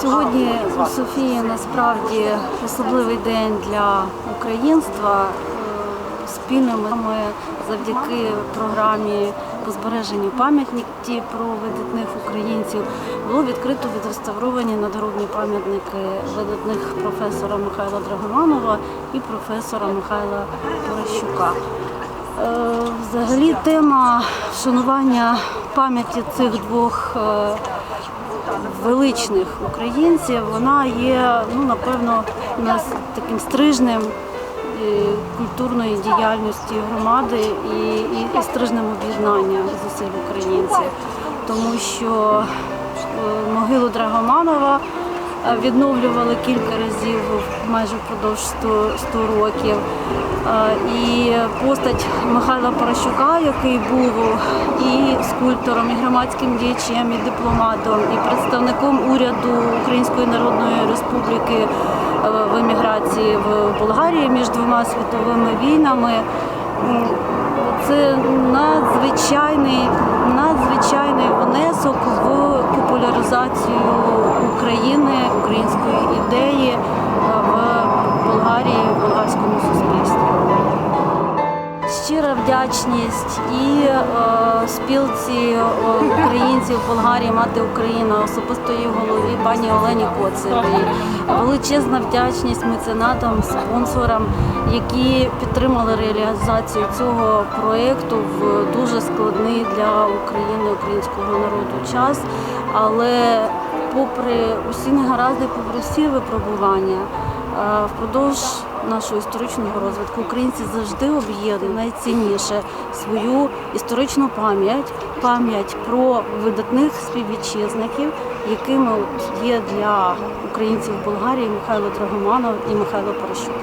Сьогодні у Софії насправді особливий день для українства. Е, Спільними ми завдяки програмі по збереженню пам'ятників про видатних українців було відкрито відреставровані надгробні пам'ятники видатних професора Михайла Драгоманова і професора Михайла Порощука. Е, Взагалі тема вшанування пам'яті цих двох е, величних українців, вона є, ну напевно, нас таким стрижнем е, культурної діяльності громади і, і, і стрижнем об'єднання зусиль українців, тому що е, могилу Драгоманова відновлювали кілька разів майже впродовж 100, 100 років. І постать Михайла Порощука, який був і скульптором, і громадським діячем, і дипломатом, і представником уряду Української Народної Республіки е, в еміграції в Болгарії між двома світовими війнами. Це надзвичайний, надзвичайний внесок в популяризацію вдячність і е, спілці е, українців Болгарії Мати Україна, особисто її голові пані Олені Коцевій. Величезна вдячність меценатам, спонсорам, які підтримали реалізацію цього проєкту в дуже складний для України, українського народу час. Але попри усі негаразди, попри всі випробування, е, впродовж нашого історичного розвитку українці завжди об'єднують найцінніше свою історичну пам'ять, пам'ять про видатних співвітчизників, якими є для українців в Болгарії Михайло Драгоманов і Михайло Порощук.